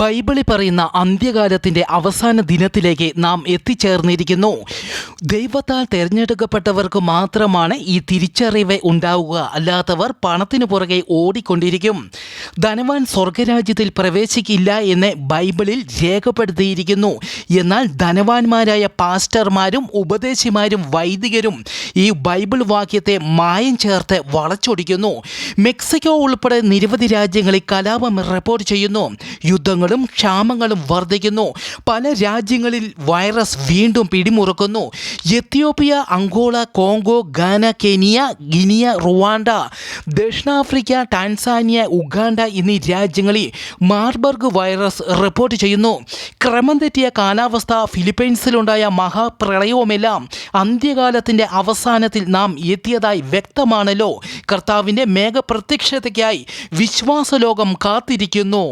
ബൈബിളിൽ പറയുന്ന അന്ത്യകാലത്തിന്റെ അവസാന ദിനത്തിലേക്ക് നാം എത്തിച്ചേർന്നിരിക്കുന്നു. ദൈവത്താൽ തിരഞ്ഞെടുക്കപ്പെട്ടവർക്ക് മാത്രമാണ് ഈ തിരിച്ചറിവ് ഉണ്ടാവുക. അല്ലാത്തവർ പണത്തിനു പുറകെ ഓടിക്കൊണ്ടിരിക്കും. ധനവാൻ സ്വർഗരാജ്യത്തിൽ പ്രവേശിക്കില്ല എന്ന് ബൈബിളിൽ രേഖപ്പെടുത്തിയിരിക്കുന്നു. എന്നാൽ ധനവാന്മാരായ പാസ്റ്റർമാരും ഉപദേശിമാരും വൈദികരും ഈ ബൈബിൾ വാക്യത്തെ മായം ചേർത്ത് വളച്ചൊടിക്കുന്നു. മെക്സിക്കോ ഉൾപ്പെടെ നിരവധി രാജ്യങ്ങളിൽ കലാപം റിപ്പോർട്ട് ചെയ്യുന്നു. യുദ്ധങ്ങളും ക്ഷാമങ്ങളും വർദ്ധിക്കുന്നു. പല രാജ്യങ്ങളിൽ വൈറസ് വീണ്ടും പിടിമുറുക്കുന്നു. Ethiopia Angola Congo Ghana Kenya Guinea Rwanda ദക്ഷിണാഫ്രിക്ക ടാൻസാനിയ ഉഗാണ്ട എന്നീ രാജ്യങ്ങളിൽ മാർബർഗ് വൈറസ് റിപ്പോർട്ട് ചെയ്യുന്നു. ക്രമം തെറ്റിയ കാലാവസ്ഥ ഫിലിപ്പൈൻസിലുണ്ടായ മഹാപ്രളയവുമെല്ലാം അന്ത്യകാലത്തിന്റെ അവസാനത്തിൽ നാം എത്തിയതായി വ്യക്തമാണല്ലോ. കർത്താവിന്റെ മേഘപ്രത്യക്ഷതയ്ക്കായി വിശ്വാസലോകം കാത്തിരിക്കുന്നു.